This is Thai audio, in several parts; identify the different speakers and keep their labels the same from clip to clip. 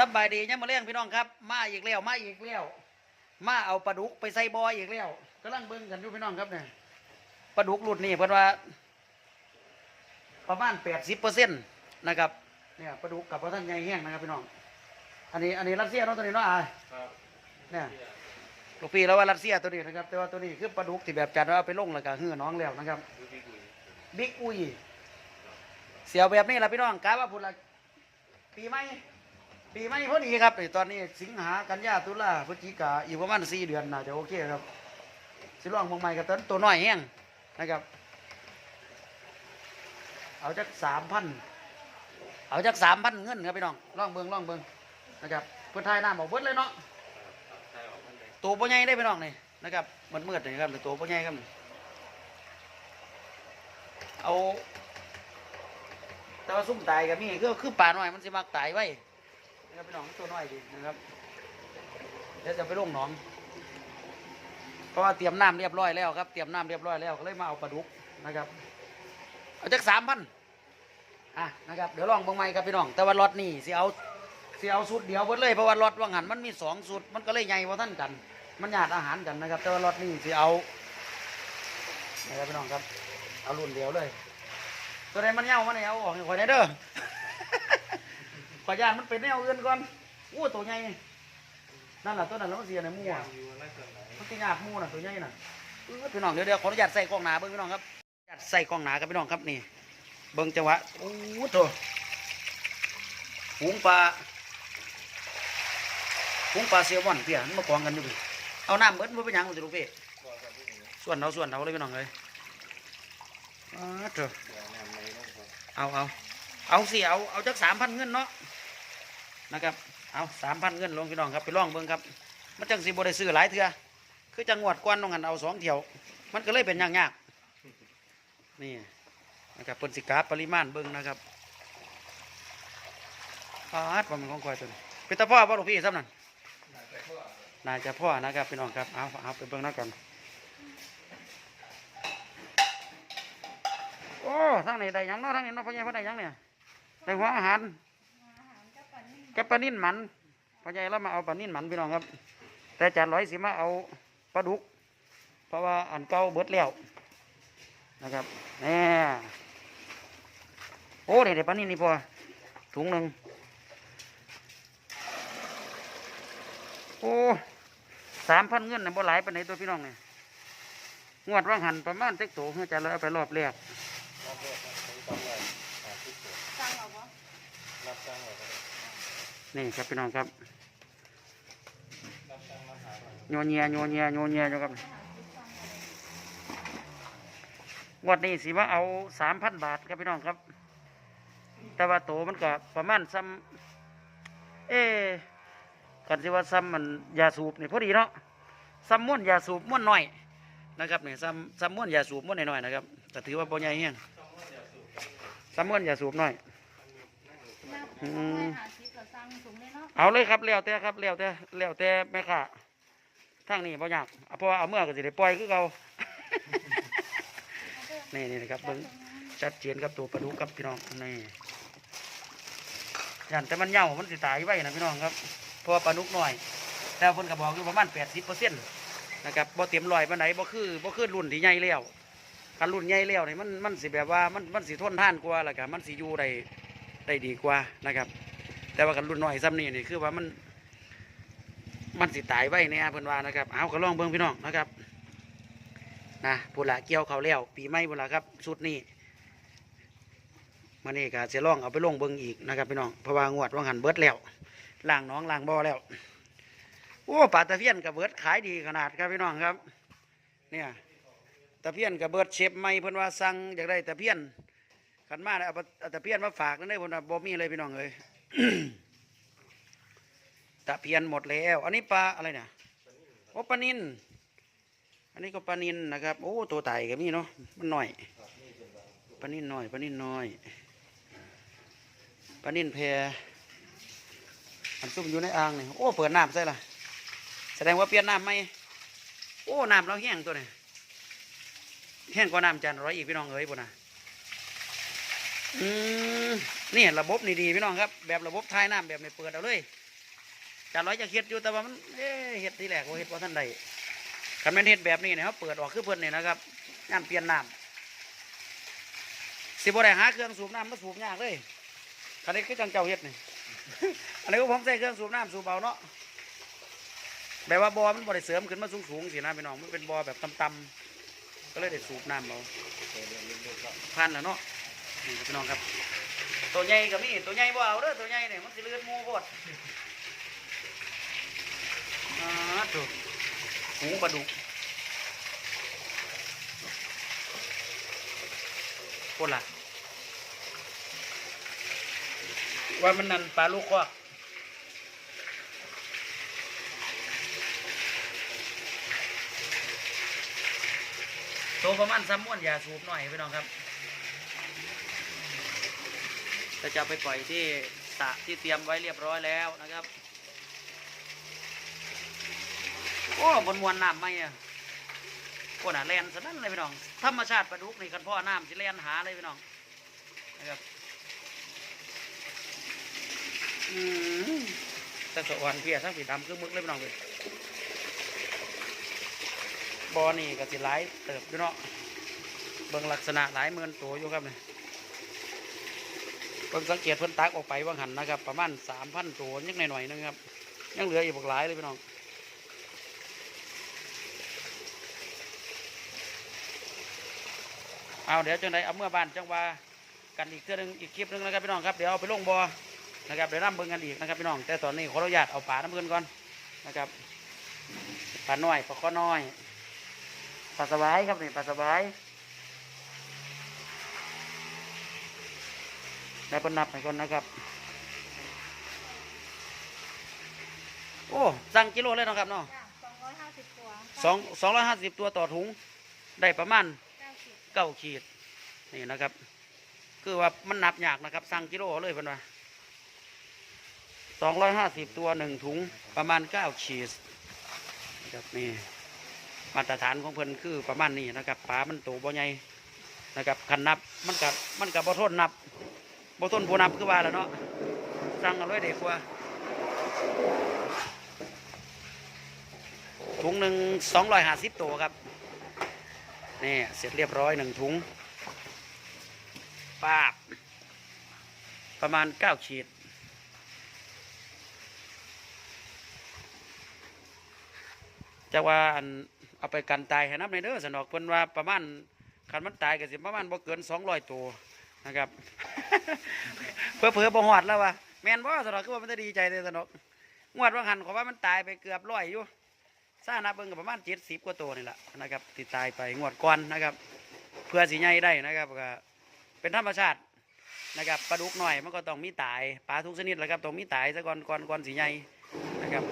Speaker 1: สบายดีเนี่ยมาเลี้ยงพี่น้องครับ มาอีกแล้วมาอีกแล้วมาเอาปลาดุกไปใส่บอยอีกแล้วกำลังเบิ่งกันอยู่พี่น้องครับเนี่ยปลาดุกรุ่นนี้เพิ่นว่า ประมาณแปดสิบเปอร์เซ็นต์นะครับเนี่ยปลาดุกกับปลาท่านใหญ่แห้งนะครับพี่น้อง อันนี้อันนี้รัสเซียเนาะตัวนี้เนาะอาย
Speaker 2: ครับ
Speaker 1: เนี่ยลูกพี่แล้วว่ารัสเซียตัวนี้นะครับ แต่ว่าตัวนี้คือปลาดุกที่แบบจัดว่าเอาไปลงแล้วก็หื้อน้องแล้วนะครับบิ๊กอุยเสียวแบบนี้แหละพี่น้องกาว่าพุ่นละปีใหม ปีใหม่พอดีครับนี่ตอนนี้สิงหากันยาตุลาพฤศจิกาอีกประมาณสี่เดือนน่าจะโอเคครับสิลองมองใหม่กับตอนตัวน้อยแห้งนะครับ เอาจักสามพันเอาจักสามพันเงินครับพี่น้องลองเบิงลองเบิงนะครับเพื่อทยน้ำออกเบิดเลยเนาะตัวพ่อใหญ่ได้พี่น้องนี่นะครับมันมืดๆนี่ครับตัวพ่อใหญ่ครับเอาแต่ว่าซุ่มตายกับมีคือคือป่าน้อยมันสิมักตายไว้ นะครับพี่น้องตัวน้อยดีนะครับเดี๋ยวจะไปลงหนอง เพราะว่าเตรียมน้ำเรียบร้อยแล้วครับ เตรียมน้ำเรียบร้อยแล้วก็เลยมาเอาปลาดุกนะครับ เอาจากสามพันอะนะครับเดี๋ยวลองเบิ่งใหม่ครับพี่น้อง แต่ว่าล็อตนี่สิเอาสิเอาสูตรเดียวเบิดเลยเพราะว่าล็อตว่างหันมันมีสองสูตรมันก็เลยใหญ่กว่าท่านกัน มันหยาดอาหารกันนะครับ แต่ว่าล็อตนี่สิเอานะครับพี่น้องครับ เอารุ่นเดียวเลย ตัวใดมันเน่ามันเอาออกให้ข่อยได้เด้อ ขอยย่านมันเป็นแนวอื่นก่อนอู้ตัวใหญ่นั่นแหละตัวนั้นแล้วมันเสียในหมู่
Speaker 2: ย่า
Speaker 1: อะ
Speaker 2: งอยู่นั่นเกินไหน
Speaker 1: มันตีหยาบมู่น่ะตัวใหญ่น่ะเออพี่น้องเดี๋ยวเดี๋ยวขออนุญาตใส่กล้องหนาเบิ้งพี่น้องครับอนุญาตใส่กล้องหนาครับพี่น้องครับนี่ เบิ้งจังหวะโอ้โหตัวหุงปลาหุงปลาเซียวมอนเพี่ยมันมากองกันอยู่พี่เอาน้ำเบิดมันเป็นยังมันจะรู้พี่ส่วนเอาส่วนเอาเลยพี่น้องเลยอ้าเถอะ
Speaker 2: เองผม
Speaker 1: เอาเอาเอาสิเอาเอาจักสามพันเงินเนาะ นะครับเอาสามพันเงินลงพี่น้องครับไปล่องเบิ่งครับมันจังสิบได้ซื้อหลายเถื่อคือจังหวัดกวนน้องหันเอาสองเที่ยว มันก็เลยเป็นยากยากนี่นะครับเปิ้นสิกาปริมาณเบิ่งนะครับพาดว่ามของคอยตัวนี้เป็นตาพ่อพ่อลูกพี่ซ้ำนั่น
Speaker 2: นาจะพ่อ
Speaker 1: น่าจะพ่อนะครับพี่น้องครับเอาเอาไปเบิ่งนั่นกกันโอ้ทางนี้ได้ยังเนาะทางนี้เนาะพ่อใหญ่พ่อได้ยังเนี่ยได้หัวอาหาร กับปลานิ่นหมันพ่อใหญ่แล้วมาเอาปลานิ่นหมันพี่น้องครับ แต่จานร้อยสิมาเอาปลาดุก เพราะว่าอันเก่าเบิดแล้วนะครับแนี่โอ้เดี๋ยวปลานิ่นนี่พอถุงหนึ่งโอ้สามพันเงินนะบ่หลายไปไหนตัวพี่น้องเนี่ยงวดว่างหันประมาณเต็กโตเพื่อจะเลยเอาไปรอบแรก
Speaker 2: รับเลือดผมต้องเลยหาที่สุด
Speaker 3: สั่งเอาบ่
Speaker 2: รับจ้างเหรอครับ
Speaker 1: นี่ครับพี่น้องครับ
Speaker 2: รับจ้างมาหาหน่อย
Speaker 1: โยเนียโยเนียโยเนียอยู่ครับงวดนี้สิว่าเอาสามพันบาทครับพี่น้องครับ แต่ว่าโตมันก็ประมาณซ้ำเอ๊กันสิว่าซ้ำมันยาสูบนี่พอดีเนาะซ้ำม้วนยาสูบม้วนหน่อยนะครับเนี่ยซ้ำซ้ำม้วนยาสูบม้วนหน่อยนะครับแต่ถือว่าบ่ใหญ่เฮียงซ้ำม้วนยาสูบหน่อยอืม
Speaker 3: ส่งเลยเนาะ
Speaker 1: เอาเลยครับแล้วแต่ครับแล้วแต่แล้วแต่แม่ค้าทางนี้บ่ยากเอาเพราะว่าเอาเมื่อก็สิได้ปล่อยคือเก่านี่นี่นะครับเบิ่งชัดเจนครับตัวปลาดุกครับพี่น้องนี่ยันแต่มันเหย่ามันสิตายไว้นะพี่น้องครับเพราะว่าปลาดุกหน้อยแต่เพิ่นก็บอกอยู่ประมาณแปดสิบเปอร์เซ็นต์นะครับบ่เต็มร้อยปาไหนบ่คือบ่คือรุ่นที่ใหญ่แล้วคันรุ่นใหญ่แล้วนี่มันมันสิแบบว่ามันมันสิทนทานกว่าแล้วก็มันสิอยู่ได้ได้ดีกว่านะครับ แต่ว่ากันรุ่นน้อยซ้ำนี่นี่คือว่ามัน มันสิตายไว้เนี่ยเพิ่นว่านะครับ เอาก็ลองเบิ่งพี่น้องนะครับนะพูดละเกี่ยวเขาแล้ว ปีใหม่พูดละครับชุดนี้มานี่ก็จะลองเอาไปลงเบิ่งอีกนะครับพี่น้องเพราะว่างวดว่างหันเบิดแล้วล่างน้องล่างบ่อแล้วโอ้ปลาตะเพียนกับเบิดขายดีขนาดครับพี่น้องครับ เนี่ยตะเพียนกับเบิดเชฟใหม่เพิ่นว่าสั่งอยากได้ตะเพียนขันมาเอาปลาเอาตะเพียนมาฝากนั่นได้เพิ่นว่าบ่มีเลยพี่น้องเอ้ย ตะเพียนหมดแล้ว อันนี้ปลาอะไรเนี่ยโอ้ปลานินอันนี้ก็ปลานินนะครับ โอ้ตัวไต่ก็มีเนาะมันหน่อยปลานินหน่อยปลานินน้อยปลานินแพรอันซุ่มอยู่ในอ่างนี่โอ้เปิดน้ำใส่ละแสดงว่าเปลี่ยนน้ำไหมโอ้น้ำเราแห้งตัวนี้แห้งกว่าน้ำจานร้อยอีกพี่น้องเอ้ยปุ่นนะอืม นี่ระบบนี่ดีพี่น้องครับ แบบระบบท้ายน้ำแบบนี้เปิดเอาเลยจานร้อยจะเฮ็ดอยู่แต่ว่ามันเฮ็ดทีแรกว่าเฮ็ดว่าท่านใดคันแม่นเฮ็ดแบบนี้นี่ยเขาเปิดออกคือเพิ่นนี่นะครับย่ามเปลี่ยนน้ำสิบ่ได้หาเครื่องสูบน้ำมาสูบยากเลยคันนี้คือจังเจ้าเฮ็ดนี่อันนี้ก็ผมใส่เครื่องสูบน้ำสูบเบาเนาะแบบว่าบ่อมันบ่ได้เสริมขึ้นมาสูงๆสินะพี่น้องมันเป็นบ่อแบบต่ำๆก็เลยได้สูบน้ำเอา
Speaker 2: ตัวเรียนเล็กๆก็
Speaker 1: พันแล้วเนาะพี่น้องครับ ตัวใหญ่ก็มีตัวใหญ่บ่เอาเด้อตัวใหญ่เนี่ยมันสิเลือดมูโพดอ่าถูกหูปลาดุกโคตรละว่ามันนั่นปลาลูกควักโตประมาณซ้ำม้วนยาสูบหน่อยพี่น้องครับ เราจะไปปล่อยที่สระที่เตรียมไว้เรียบร้อยแล้วนะครับ โอ้บนมวลน้ำไหมอะโอ้น่ะแลนสนั่นเลยพี่น้อง ธรรมชาติปลาดุกนี่คันพ่อน้ำสิแลนหาเลยพี่น้องนะครับอืมแต่สวรรค์เพียทั้งผีดำคือมึกเลยพี่น้องเลยบอนี่ก็สิหลายเติบอยู่เนาะเบิ่งลักษณะหลายหมื่นตัวอยู่ครับเนี่ย เพิ่งสังเกตเพิ่นตักออกไปว่างหันนะครับ ประมาณสามพันตัวยังหน่อยๆนึงครับ ยังเหลืออีกบกหลายเลยพี่น้องเอาเดี๋ยวจังไดเอาเมื่อบ้านจังว่ากันอีกเทื่อหนึงอีกคลิปหนึงนะครับพี่น้องครับเดี๋ยวเอาไปลงบอนะครับเดี๋ยวนํเบิ่งกันอีกนะครับพี่น้อง แต่ตอนนี้ขออนุญาตเอาปลาน้ำเพิ่นก่อนนะครับปลาน้อยปลาข้อน้อยปลาสบายครับนี่ปลาสบาย ได้เพิ่นนับให้ก่อนนะครับ โอ้สั่งกิโลเลยเนาะครับเนาะ
Speaker 3: จ้ะสองร้อยห้าสิบตัว
Speaker 1: สองสองร้อยห้าสิบตัวต่อถุง ได้ประมาณ
Speaker 3: เก้าสิบ
Speaker 1: เก้าขีด นี่นะครับ คือว่ามันนับยากนะครับ สั่งกิโลเลยเพิ่นว่าสองร้อยห้าสิบตัวหนึ่งถุงประมาณเก้าขีดนะครับนี่มาตรฐานของเพิ่นคือประมาณนี้นะครับปลามันโตบ่ใหญ่นะครับคันนับมันกับมันกับบ่ทนนับ บ่ทนผู้นับคือว่าแล้วเนาะสั่งเอาไว้เด็กกว่าถุงหนึ่งสองร้อยห้าสิบตัวครับนี่เสร็จเรียบร้อยหนึ่งถุงปาบ ประมาณเก้าขีด จะว่าเอาไปกันตายให้นับในเด้อสนอกเพิ่นว่าประมาณคันมันตายก็สิประมาณบ่เกิน200ตัว นะครับ เพื่อเพื่อบ่ฮอดแล้วว่าแมนบ่สนอกคือว่ามันจะดีใจเลยสนอกงวดว่าหันขอว่ามันตายไปเกือบร้อยอยู่ซ่านับเบิ่งก็ประมาณ70กว่าตัวนี่แหละนะครับที่ตายไปงวดก่อนนะครับ เพื่อสิใหญ่ได้นะครับก็เป็นธรรมชาตินะครับปลาดุกหน่อยมันก็ต้องมีตายปลาทุกชนิดแหละครับต้องมีตายซะก่อนก่อนก่อนสิใหญ่นะครับ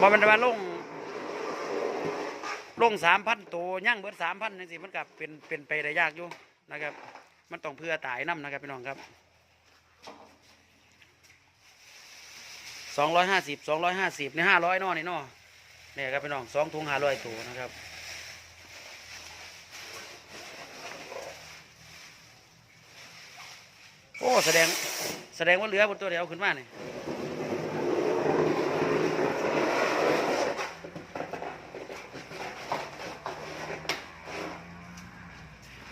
Speaker 1: บ่แมันว่าลงลงสามพันตัวย่างเบิดสามพันนี่สิมันกับเป็นเป็นไปได้ยากอยู่นะครับ มันต้องเพื่อตายน้ำนะครับพี่น้องครับสองร้อยห้าสิบสองร้อยห้าสิบในห้าร้อยนอนี่นอเนี่ยครับพี่น้องสองถุงห้าร้อยตัวนะครับโอ้แสดงแสดงว่าเหลือบนตัวเดียวขึ้นมาเนี่ย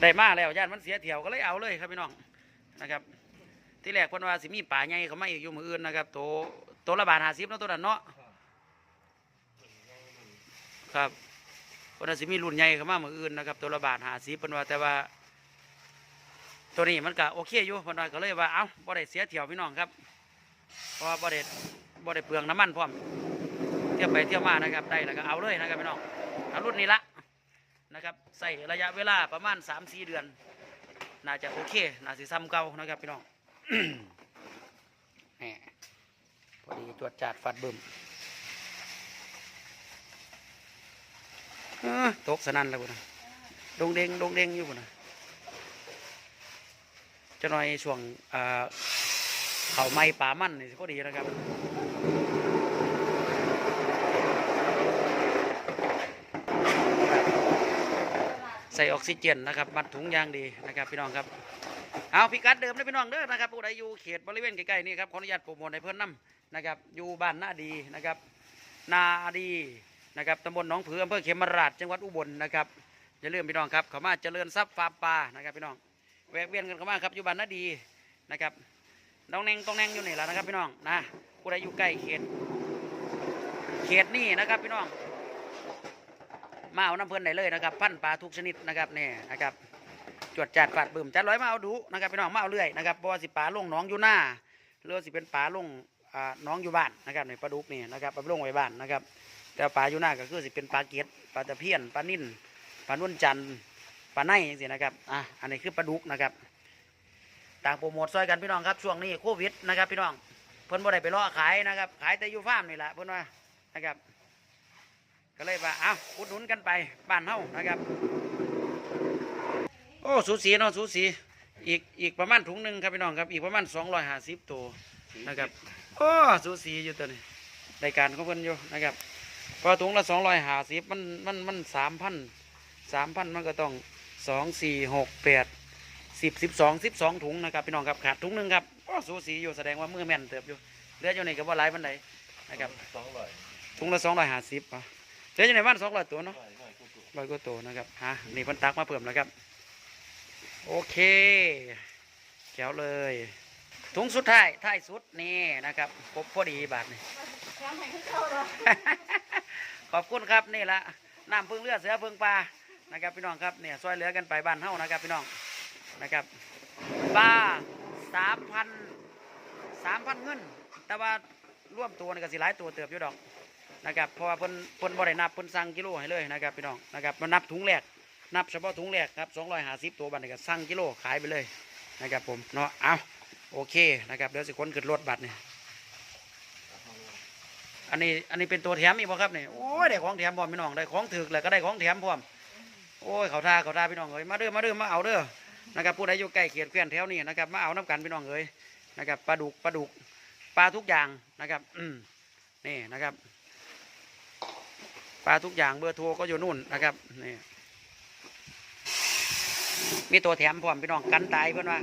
Speaker 1: ได้มาแล้วย่านมันเสียเที่ยวก็เลยเอาเลยครับพี่น้องนะครับ ที่แรกเพิ่นว่าสิมีป่าใหญ่เขามาอีกอยู่มืออื่นนะครับตัวตัวละบาทห้าสิบเนาะตัวนั้นเนาะครับเพิ่นว่าสิมีรุ่นใหญ่เขามามืออื่นนะครับตัวละบาทห้าสิบเพิ่นว่าแต่ว่า ตัวนี้มันก็โอเคอยู่เพิ่นว่าก็เลยว่าเอ้าบ่ได้เสียเที่ยวพี่น้องครับเพราะว่าบ่ได้บ่ได้เปลืองน้ำมันพร้อมเที่ยวไปเที่ยวมานะครับได้แล้วก็เอาเลยนะครับพี่น้องเอารุ่นนี้ละ นะครับใส่ระยะเวลาประมาณ3-4เดือน น่าจะโอเค น่าสิซ้ำเก่านะครับพี่น้องพอดีตรวจจัดฟัดบึมตกสนั่นแล้วพุ่นะดงเด้งดงเด้งอยู่พุ่นะจะหน่อยช่วงเขาไม้ป่ามันนี่สิพอดีนะครับ ใส่ออกซิเจนนะครับมัดถุงยางดีนะครับพี่น้องครับเอาพิกัดเดิมเลยพี่น้องเด้อนะครับผู้ใดอยู่เขตบริเวณใกล้ๆนี่ครับขออนุญาตโปรโมทให้เพื่อนนํนะครับอยู่บ้านนาดีนะครับ นาดีนะครับตำบลหนองผืออำเภอเขมราชจังหวัดอุบลนะครับอย่าลืมพี่น้องครับเขามาเจริญทรัพย์ฟาร์มปลานะครับพี่น้องแวะเวียนกันเข้ามาครับอยู่บ้านนาดีนะครับน้องแนงต้องแนงอยู่นี่แหละนะครับพี่น้องนะผู้ใดอยู่ใกล้เขตเขตนี่นะครับพี่น้อง มาเอาน้ำเพลินได้เลยนะครับพันปลาทุกชนิดนะครับนี่นะครับจวดจัดฝาดบึมจัดร้อยมาเอาดูนะครับพี่น้องมาเอาเรื่อยนะครับเพราะว่าสิปลาลงหน้องอยู่หน้าหรือสิเป็นปลาลงน้องอยู่บ้านนะครับในปลาดุกนี่นะครับเอาลงไว้บ้านนะครับ แต่ปลาอยู่หน้าก็คือสิเป็นปลาเกล็ดปลาตะเพียนปลานิ่นปลานุ่นจันปลาไนอย่างนี้นะครับอะอันนี้คือปลาดุกนะครับต่างโปรโมทซอยกันพี่น้องครับช่วงนี้โควิดนะครับพี่น้องเพิ่นบ่ได้ไปล่อขายนะครับ ขายแต่อยู่ฟาร์มนี่แหละเพิ่นว่านะครับ ก็เลยว่าเอาอุดหนุนกันไปบ้านเฮานะครับ โอ้สูสีเนาะสูสีอีกอีกประมาณถุงหนึ่งครับพี่น้องครับอีกประมาณสองร้อยห้าสิบตัวนะครับโอ้สูสีอยู่ตัวนี้รายการของเพิ่นอยู่นะครับเพอถุงละสองร้อยห้าสิบมันมันมันสามพันสามพันมันก็ต้องสองสี่หกแปดสิบสิบสองสิบสองถุงนะครับพี่น้องครับขาดถุงหนึ่งครับโอ้สูสีอยู่แสดงว่ามือแม่นเติบอยู่เหลืออยู่นี่ก็บ่หลายปันใดนะครับ
Speaker 2: สองร้อย
Speaker 1: ถุงละสองร้อยห้าสิบอะ เหลืออยู่ในบ้านสองร้อยตัวเนาะ
Speaker 2: ร้อยร้อยกูกู
Speaker 1: ร้อยกว่าตัวนะครับฮะนี่เพันตักมาเพิ่มแล้วครับ โอเคแก้วเลยถุงสุดท้ายท้ายสุดนี่นะครับครบพอดีบาทนี่
Speaker 3: แถมให้ขึ้นเข้าเลย
Speaker 1: ขอบคุณครับนี่ละน้ำพึ่งเลือดเสือพึ่งปลานะครับพี่น้องครับเนี่ยซอยเหลือกันไปบ้านเฮานะครับพี่น้องนะครับปลาสามพันสามพันเงินแต่ว่าร่วมตัวนี่ก็สิหลายตัวเติบอยู่ดอก นะครับเพราะว่าเพิ่นเพิ่นบ่ได้นับเพิ่นสั่งกิโลให้เลยนะครับพี่น้องนะครับมานับถุงแรกนับเฉพาะถุงแรกครับสองร้อยห้าสิบตัวบัตรนี่ก็สั่งกิโลขายไปเลยนะครับผมเนาะเอาโอเคนะครับเดี๋ยวสิคนขึ้นรถบัตรเนี่ยอันนี้อันนี้เป็นตัวแถมอีกบ่ครับเนี่ยโอ้ยได้ของแถมพร้อมพี่น้องได้ของถึกแล้วก็ได้ของแถมพร้อมโอ้ยเขาท่าเขาท่าพี่น้องเอ้ยมาเด้อมาเด้อมาเอาเด้อนะครับผู้ใดอยู่ใกล้เขตเพื่อนแถวนี้นะครับมาเอาน้ำกันพี่น้องเอ้ยนะครับปลาดุกปลาดุกปลาทุกอย่างนะครับอืมนี่นะครับ ปลาทุกอย่างเบอร์โทรก็อยู่นู่นนะครับนี่มีตัวแถมพร้อมพี่น้องกันตายเพื่อนว่า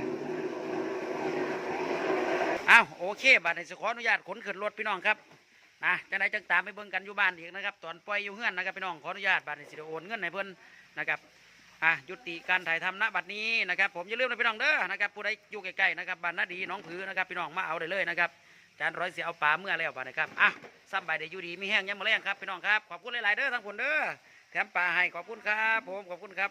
Speaker 1: อ้าวโอเคบัดนี้สิขออนุญาตขนขึ้นรถพี่น้องครับนะจังไดจังตามไปเบิ่งกันอยู่บ้านอีกนะครับ ตอนปล่อยอยู่เฮือนนะครับพี่น้องขออนุญาตบัดนี้สิได้โอนเงินให้เพิ่อนนะครับอะยุติการถ่ายทำณบัดนี้นะครับ ผมอย่าลืมนะพี่น้องเด้อนะครับผู้ใดอยู่ใกล้ๆนะครับบ้านนาดีน้องผือนะครับพี่น้องมาเอาได้เลยนะครับ จานร้อยเสียเอาปลาเมื่อแล้วป่ะนะครับอะซ้ำใบเดอยู่ดีมีแห้งยังมาแรงครับพี่น้องครับขอบคุณหลาย ๆ เด้อทั้งผลเด้อแถมปลาให้ขอบคุณครับ ผมขอบคุณครับ